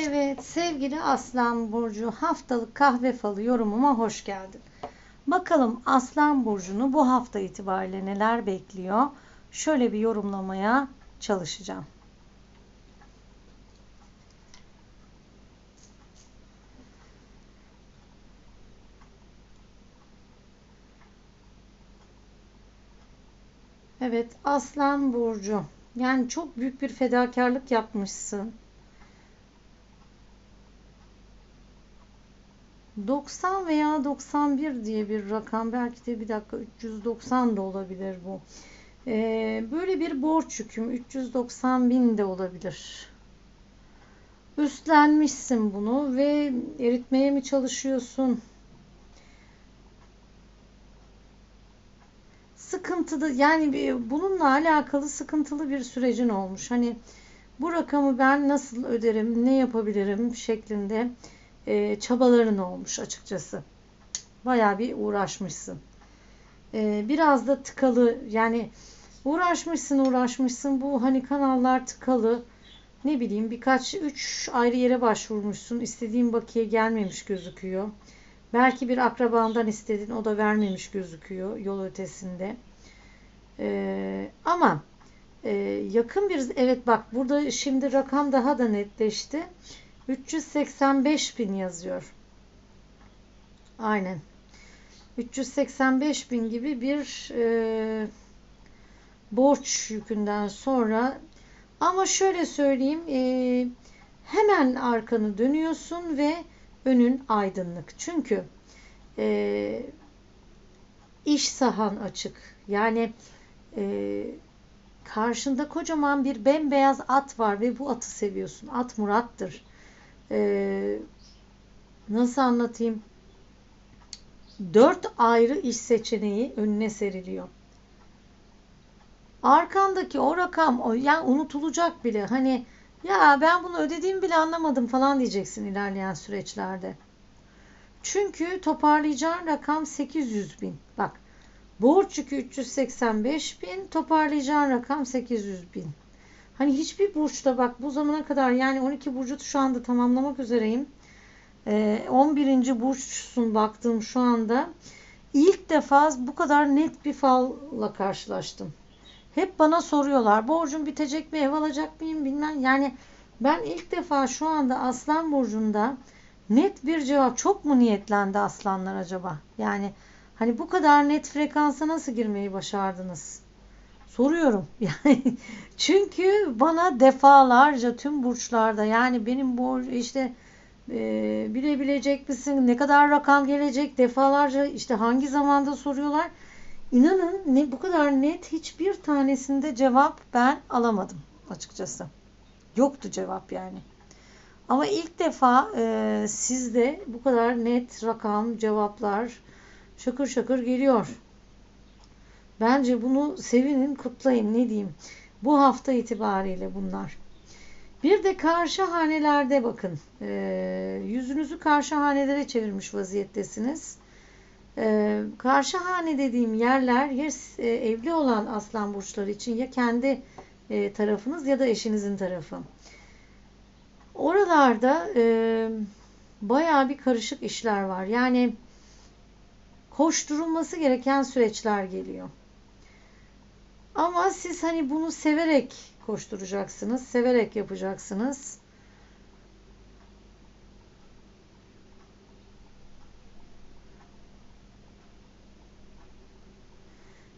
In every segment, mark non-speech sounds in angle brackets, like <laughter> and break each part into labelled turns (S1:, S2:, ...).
S1: Evet sevgili Aslan Burcu haftalık kahve falı yorumuma hoş geldin. Bakalım Aslan Burcu'nu bu hafta itibariyle neler bekliyor? Şöyle bir yorumlamaya çalışacağım. Evet Aslan Burcu. Yani çok büyük bir fedakarlık yapmışsın. 90 veya 91 diye bir rakam. Belki de bir dakika 390 da olabilir bu. Ee, böyle bir borç yüküm 390 bin de olabilir. Üstlenmişsin bunu ve eritmeye mi çalışıyorsun? Sıkıntılı yani bununla alakalı sıkıntılı bir sürecin olmuş. Hani bu rakamı ben nasıl öderim, ne yapabilirim şeklinde e, çabaların olmuş açıkçası. Bayağı bir uğraşmışsın. E, biraz da tıkalı yani uğraşmışsın uğraşmışsın bu hani kanallar tıkalı ne bileyim birkaç üç ayrı yere başvurmuşsun istediğin bakiye gelmemiş gözüküyor. Belki bir akrabandan istedin o da vermemiş gözüküyor yol ötesinde. E, ama e, yakın bir evet bak burada şimdi rakam daha da netleşti. 385 bin yazıyor. Aynen. 385 bin gibi bir e, borç yükünden sonra ama şöyle söyleyeyim e, hemen arkanı dönüyorsun ve önün aydınlık. Çünkü e, iş sahan açık. Yani e, karşında kocaman bir bembeyaz at var ve bu atı seviyorsun. At Murat'tır e, nasıl anlatayım? Dört ayrı iş seçeneği önüne seriliyor. Arkandaki o rakam o yani unutulacak bile. Hani ya ben bunu ödediğimi bile anlamadım falan diyeceksin ilerleyen süreçlerde. Çünkü toparlayacağın rakam 800 bin. Bak borç yükü 385 bin toparlayacağın rakam 800 bin. Hani hiçbir burçta bak bu zamana kadar yani 12 burcu şu anda tamamlamak üzereyim. Ee, 11. burçsun baktığım şu anda. İlk defa bu kadar net bir falla karşılaştım. Hep bana soruyorlar borcum bitecek mi ev alacak mıyım bilmem. Yani ben ilk defa şu anda Aslan Burcu'nda net bir cevap. Çok mu niyetlendi aslanlar acaba? Yani hani bu kadar net frekansa nasıl girmeyi başardınız? Soruyorum. <laughs> Yani çünkü bana defalarca tüm burçlarda yani benim bu işte e, bilebilecek misin? Ne kadar rakam gelecek? Defalarca işte hangi zamanda soruyorlar. İnanın ne bu kadar net hiçbir tanesinde cevap ben alamadım açıkçası. Yoktu cevap yani. Ama ilk defa e, sizde bu kadar net rakam, cevaplar şakır şakır geliyor. Bence bunu sevinin, kutlayın ne diyeyim. Bu hafta itibariyle bunlar. Bir de karşı hanelerde bakın. E, yüzünüzü karşı hanelere çevirmiş vaziyettesiniz. E, karşı hane dediğim yerler ya e, evli olan aslan burçları için ya kendi e, tarafınız ya da eşinizin tarafı. Oralarda e, bayağı bir karışık işler var. Yani koşturulması gereken süreçler geliyor. Ama siz hani bunu severek koşturacaksınız, severek yapacaksınız.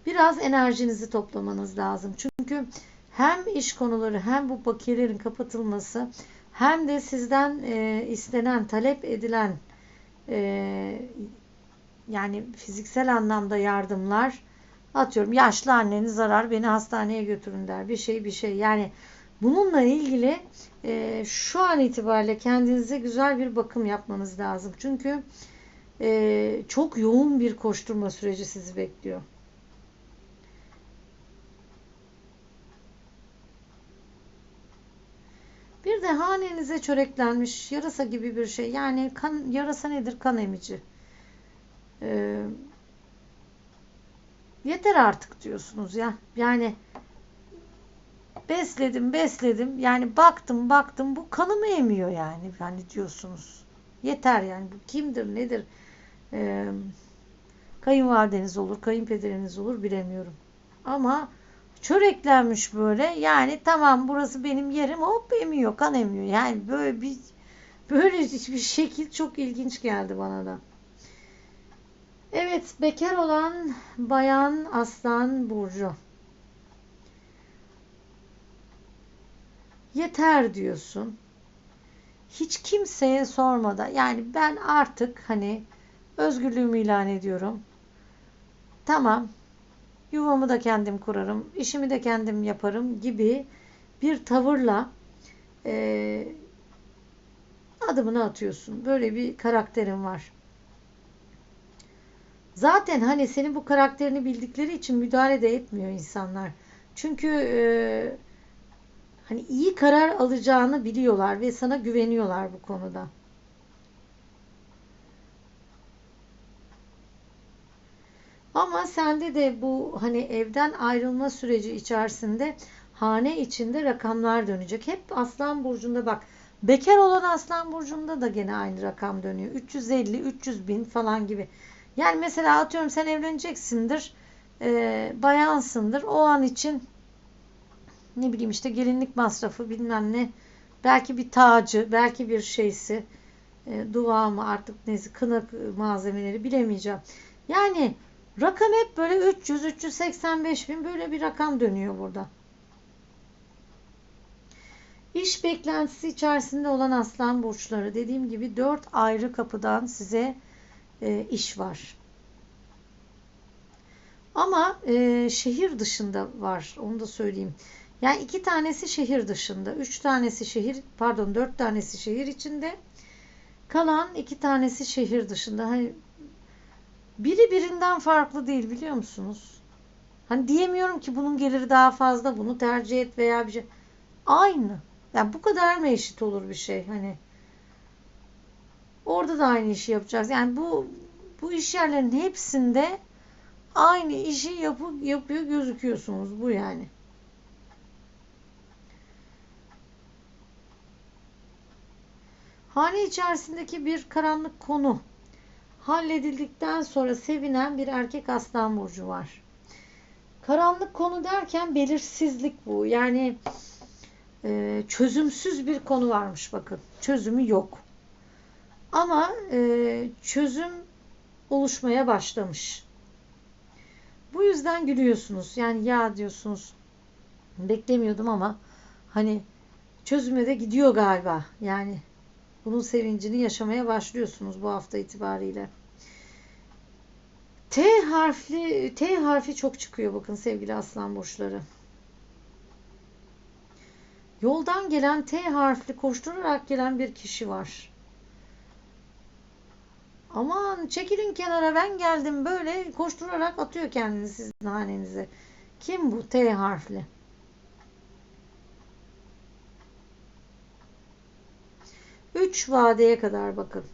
S1: Biraz enerjinizi toplamanız lazım. Çünkü hem iş konuları hem bu bakiyelerin kapatılması hem de sizden e, istenen, talep edilen e, yani fiziksel anlamda yardımlar atıyorum yaşlı anneniz zarar beni hastaneye götürün der bir şey bir şey yani bununla ilgili e, şu an itibariyle kendinize güzel bir bakım yapmanız lazım çünkü e, çok yoğun bir koşturma süreci sizi bekliyor. Bir de hanenize çöreklenmiş yarasa gibi bir şey. Yani kan, yarasa nedir? Kan emici. Ee, yeter artık diyorsunuz ya. Yani besledim besledim yani baktım baktım bu kanımı emiyor yani hani diyorsunuz. Yeter yani bu kimdir nedir? Ee, kayınvalideniz olur, kayınpederiniz olur bilemiyorum. Ama çöreklenmiş böyle yani tamam burası benim yerim hop emiyor kan emiyor. Yani böyle bir böyle bir şekil çok ilginç geldi bana da. Evet bekar olan bayan aslan burcu. Yeter diyorsun. Hiç kimseye sormadan yani ben artık hani özgürlüğümü ilan ediyorum. Tamam yuvamı da kendim kurarım, işimi de kendim yaparım gibi bir tavırla e, adımını atıyorsun. Böyle bir karakterin var. Zaten hani senin bu karakterini bildikleri için müdahale de etmiyor insanlar. Çünkü e, hani iyi karar alacağını biliyorlar ve sana güveniyorlar bu konuda. Ama sende de bu hani evden ayrılma süreci içerisinde hane içinde rakamlar dönecek. Hep Aslan burcunda bak. Bekar olan Aslan burcunda da gene aynı rakam dönüyor. 350, 300 bin falan gibi. Yani mesela atıyorum sen evleneceksindir. E, bayansındır. O an için ne bileyim işte gelinlik masrafı bilmem ne. Belki bir tacı, belki bir şeysi. E, dua mı artık neyse kına malzemeleri bilemeyeceğim. Yani rakam hep böyle 300, 385 bin böyle bir rakam dönüyor burada. İş beklentisi içerisinde olan aslan burçları dediğim gibi dört ayrı kapıdan size e, iş var. Ama e, şehir dışında var. Onu da söyleyeyim. Yani iki tanesi şehir dışında. Üç tanesi şehir, pardon dört tanesi şehir içinde. Kalan iki tanesi şehir dışında. Hani biri birinden farklı değil biliyor musunuz? Hani diyemiyorum ki bunun geliri daha fazla, bunu tercih et veya bir şey. Aynı. Yani bu kadar mı eşit olur bir şey? Hani orada da aynı işi yapacağız. Yani bu bu iş yerlerinin hepsinde aynı işi yapı, yapıyor gözüküyorsunuz. Bu yani. Hane içerisindeki bir karanlık konu halledildikten sonra sevinen bir erkek aslan burcu var. Karanlık konu derken belirsizlik bu. Yani e, çözümsüz bir konu varmış bakın. Çözümü yok. Ama e, çözüm oluşmaya başlamış. Bu yüzden gülüyorsunuz. Yani ya diyorsunuz beklemiyordum ama hani çözüme de gidiyor galiba. Yani bunun sevincini yaşamaya başlıyorsunuz bu hafta itibariyle. T harfli T harfi çok çıkıyor bakın sevgili aslan burçları. Yoldan gelen T harfli koşturarak gelen bir kişi var. Aman çekilin kenara ben geldim böyle koşturarak atıyor kendini sizin hanenize. Kim bu T harfli? Üç vadeye kadar bakın.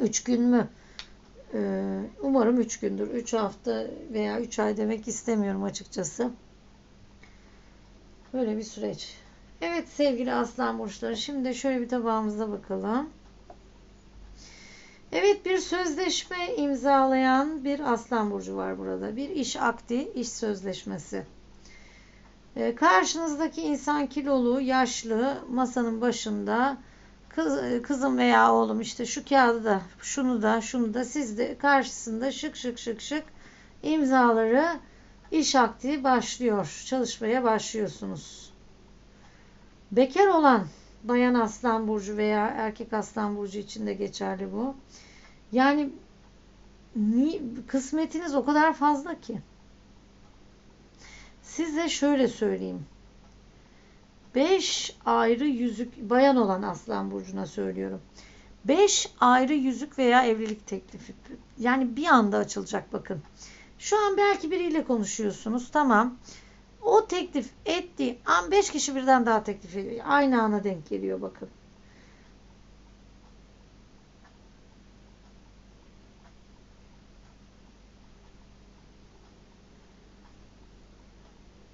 S1: Üç gün mü? Ee, umarım üç gündür. Üç hafta veya üç ay demek istemiyorum açıkçası. Böyle bir süreç. Evet sevgili aslan burçları. Şimdi şöyle bir tabağımıza bakalım. Evet bir sözleşme imzalayan bir aslan burcu var burada. Bir iş akdi, iş sözleşmesi. Ee, karşınızdaki insan kilolu, yaşlı, masanın başında kız, kızım veya oğlum işte şu kağıdı da, şunu da, şunu da siz de karşısında şık şık şık şık imzaları iş akdi başlıyor. Çalışmaya başlıyorsunuz. Bekar olan bayan aslan burcu veya erkek aslan burcu için de geçerli bu. Yani kısmetiniz o kadar fazla ki. Size şöyle söyleyeyim. 5 ayrı yüzük bayan olan aslan burcuna söylüyorum. 5 ayrı yüzük veya evlilik teklifi. Yani bir anda açılacak bakın. Şu an belki biriyle konuşuyorsunuz. Tamam. O teklif ettiği an 5 kişi birden daha teklif ediyor. Aynı ana denk geliyor bakın.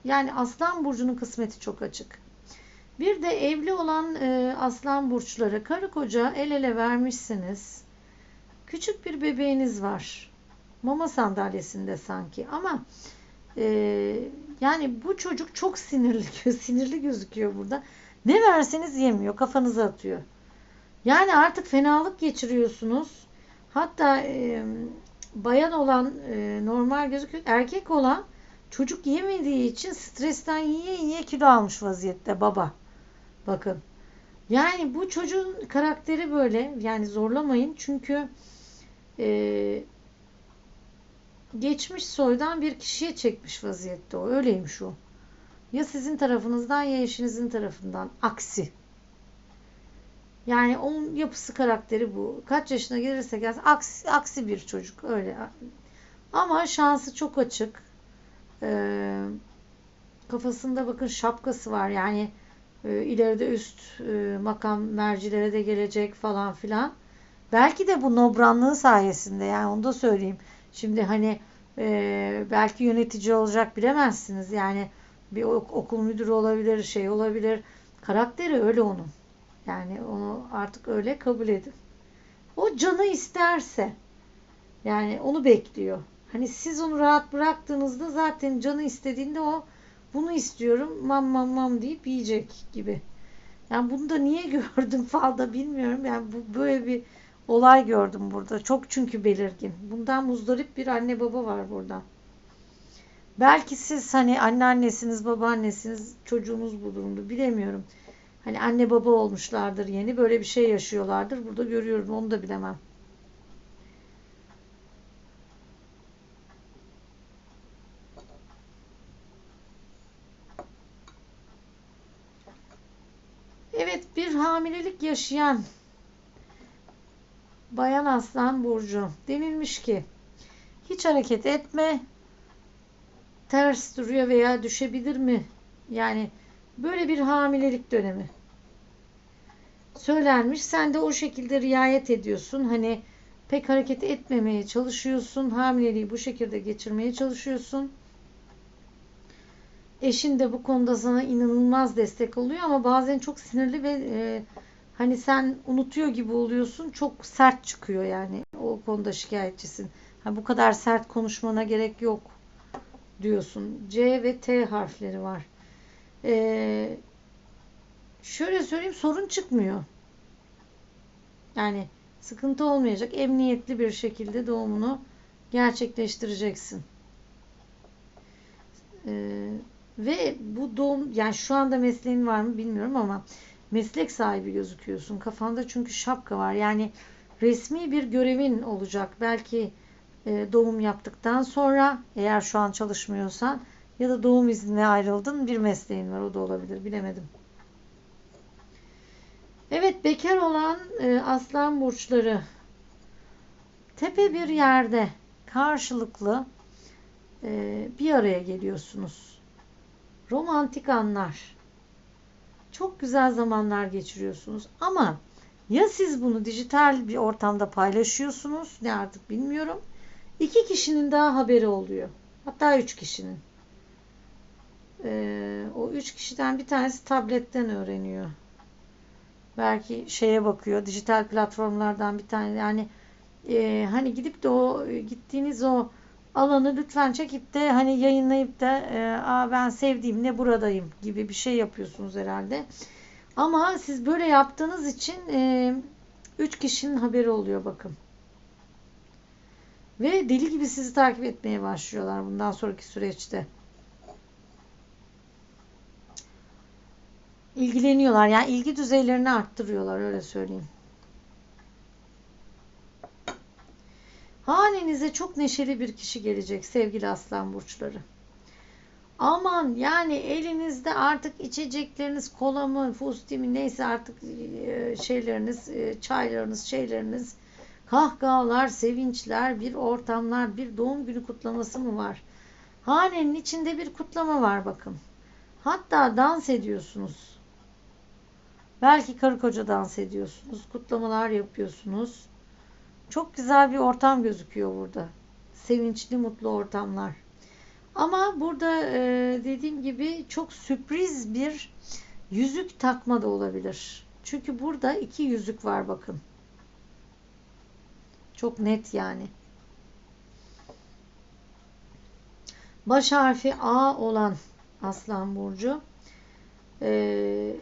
S1: Yani Aslan burcunun kısmeti çok açık. Bir de evli olan e, Aslan burçları karı koca el ele vermişsiniz. Küçük bir bebeğiniz var. Mama sandalyesinde sanki ama e, yani bu çocuk çok sinirli, <laughs> sinirli gözüküyor burada. Ne verseniz yemiyor, kafanıza atıyor. Yani artık fenalık geçiriyorsunuz. Hatta e, bayan olan e, normal gözüküyor. Erkek olan çocuk yemediği için stresten yiye yiye kilo almış vaziyette baba. Bakın. Yani bu çocuğun karakteri böyle. Yani zorlamayın. Çünkü e, geçmiş soydan bir kişiye çekmiş vaziyette o. Öyleymiş o. Ya sizin tarafınızdan ya eşinizin tarafından. Aksi. Yani onun yapısı karakteri bu. Kaç yaşına gelirse gelsin aksi, aksi bir çocuk öyle. Ama şansı çok açık. Ee, kafasında bakın şapkası var. Yani e, ileride üst e, makam mercilere de gelecek falan filan. Belki de bu nobranlığı sayesinde yani onu da söyleyeyim. Şimdi hani e, belki yönetici olacak bilemezsiniz. Yani bir okul müdürü olabilir, şey olabilir. Karakteri öyle onun. Yani onu artık öyle kabul edin. O canı isterse yani onu bekliyor. Hani siz onu rahat bıraktığınızda zaten canı istediğinde o bunu istiyorum mam mam mam deyip yiyecek gibi. Yani bunu da niye <laughs> gördüm falda bilmiyorum. Yani bu böyle bir olay gördüm burada. Çok çünkü belirgin. Bundan muzdarip bir anne baba var burada. Belki siz hani anneannesiniz, babaannesiniz, çocuğunuz bu durumda bilemiyorum. Hani anne baba olmuşlardır yeni böyle bir şey yaşıyorlardır. Burada görüyorum onu da bilemem. Evet bir hamilelik yaşayan Bayan Aslan Burcu denilmiş ki hiç hareket etme ters duruyor veya düşebilir mi? Yani Böyle bir hamilelik dönemi söylenmiş. Sen de o şekilde riayet ediyorsun. Hani pek hareket etmemeye çalışıyorsun. Hamileliği bu şekilde geçirmeye çalışıyorsun. Eşin de bu konuda sana inanılmaz destek oluyor ama bazen çok sinirli ve e, hani sen unutuyor gibi oluyorsun. Çok sert çıkıyor yani. O konuda şikayetçisin. Ha, bu kadar sert konuşmana gerek yok diyorsun. C ve T harfleri var. Ee, şöyle söyleyeyim sorun çıkmıyor. Yani sıkıntı olmayacak. Emniyetli bir şekilde doğumunu gerçekleştireceksin. Ee, ve bu doğum yani şu anda mesleğin var mı bilmiyorum ama meslek sahibi gözüküyorsun. Kafanda çünkü şapka var. Yani resmi bir görevin olacak. Belki e, doğum yaptıktan sonra eğer şu an çalışmıyorsan ya da doğum iznine ayrıldın bir mesleğin var o da olabilir bilemedim. Evet bekar olan e, aslan burçları tepe bir yerde karşılıklı e, bir araya geliyorsunuz. Romantik anlar. Çok güzel zamanlar geçiriyorsunuz ama ya siz bunu dijital bir ortamda paylaşıyorsunuz ne artık bilmiyorum. İki kişinin daha haberi oluyor. Hatta üç kişinin. Ee, o üç kişiden bir tanesi tabletten öğreniyor. Belki şeye bakıyor, dijital platformlardan bir tane yani e, hani gidip de o gittiğiniz o alanı lütfen çekip de hani yayınlayıp da e, Aa, ben sevdiğimle buradayım gibi bir şey yapıyorsunuz herhalde. Ama siz böyle yaptığınız için e, üç kişinin haberi oluyor bakın. Ve deli gibi sizi takip etmeye başlıyorlar bundan sonraki süreçte. ilgileniyorlar. Yani ilgi düzeylerini arttırıyorlar öyle söyleyeyim. Hanenize çok neşeli bir kişi gelecek sevgili aslan burçları. Aman yani elinizde artık içecekleriniz kola mı, fusti mi neyse artık e, şeyleriniz, e, çaylarınız, şeyleriniz, kahkahalar, sevinçler, bir ortamlar, bir doğum günü kutlaması mı var? Hanenin içinde bir kutlama var bakın. Hatta dans ediyorsunuz. Belki karı koca dans ediyorsunuz. Kutlamalar yapıyorsunuz. Çok güzel bir ortam gözüküyor burada. Sevinçli, mutlu ortamlar. Ama burada e, dediğim gibi çok sürpriz bir yüzük takma da olabilir. Çünkü burada iki yüzük var bakın. Çok net yani. Baş harfi A olan Aslan Burcu. Ee,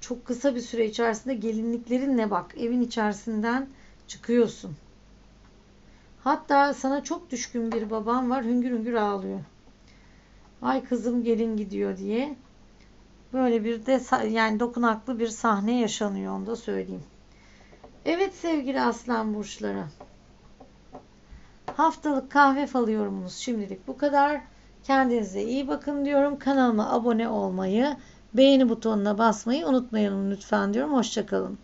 S1: çok kısa bir süre içerisinde gelinliklerinle bak evin içerisinden çıkıyorsun. Hatta sana çok düşkün bir babam var hüngür hüngür ağlıyor. Ay kızım gelin gidiyor diye. Böyle bir de yani dokunaklı bir sahne yaşanıyor onu da söyleyeyim. Evet sevgili aslan burçları. Haftalık kahve falı yorumunuz şimdilik bu kadar. Kendinize iyi bakın diyorum. Kanalıma abone olmayı, beğeni butonuna basmayı unutmayın lütfen diyorum. Hoşçakalın.